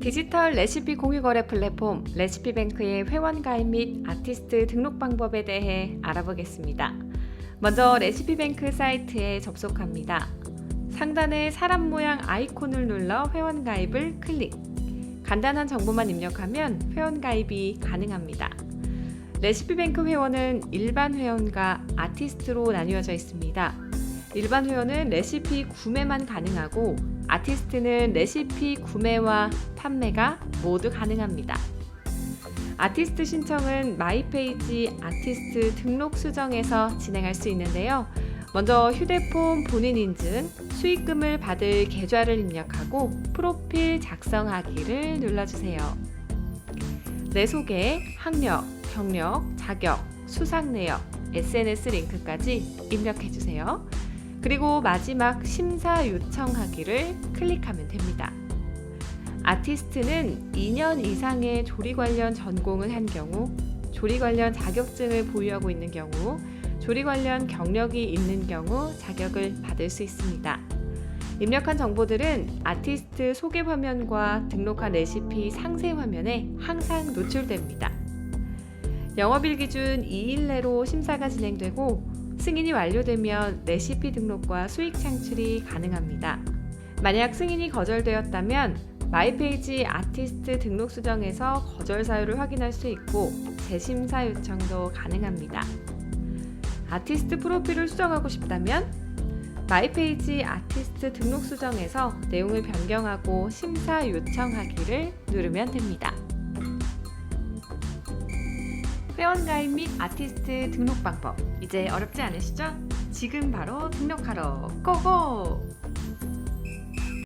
디지털 레시피 공유거래 플랫폼 레시피뱅크의 회원 가입 및 아티스트 등록 방법에 대해 알아보겠습니다. 먼저 레시피뱅크 사이트에 접속합니다. 상단의 사람 모양 아이콘을 눌러 회원 가입을 클릭. 간단한 정보만 입력하면 회원 가입이 가능합니다. 레시피뱅크 회원은 일반 회원과 아티스트로 나뉘어져 있습니다. 일반 회원은 레시피 구매만 가능하고 아티스트는 레시피 구매와 판매가 모두 가능합니다. 아티스트 신청은 마이페이지 아티스트 등록 수정에서 진행할 수 있는데요. 먼저 휴대폰 본인 인증, 수익금을 받을 계좌를 입력하고 프로필 작성하기를 눌러주세요. 내 소개, 학력, 경력, 자격, 수상 내역, SNS 링크까지 입력해 주세요. 그리고 마지막 심사 요청하기를 클릭하면 됩니다. 아티스트는 2년 이상의 조리 관련 전공을 한 경우, 조리 관련 자격증을 보유하고 있는 경우, 조리 관련 경력이 있는 경우 자격을 받을 수 있습니다. 입력한 정보들은 아티스트 소개 화면과 등록한 레시피 상세 화면에 항상 노출됩니다. 영업일 기준 2일 내로 심사가 진행되고 승인이 완료되면 레시피 등록과 수익 창출이 가능합니다. 만약 승인이 거절되었다면 마이페이지 아티스트 등록 수정에서 거절 사유를 확인할 수 있고 재심사 요청도 가능합니다. 아티스트 프로필을 수정하고 싶다면 마이페이지 아티스트 등록 수정에서 내용을 변경하고 심사 요청하기를 누르면 됩니다. 회원 가입 및 아티스트 등록 방법 이제 어렵지 않으시죠? 지금 바로 등록하러 고고!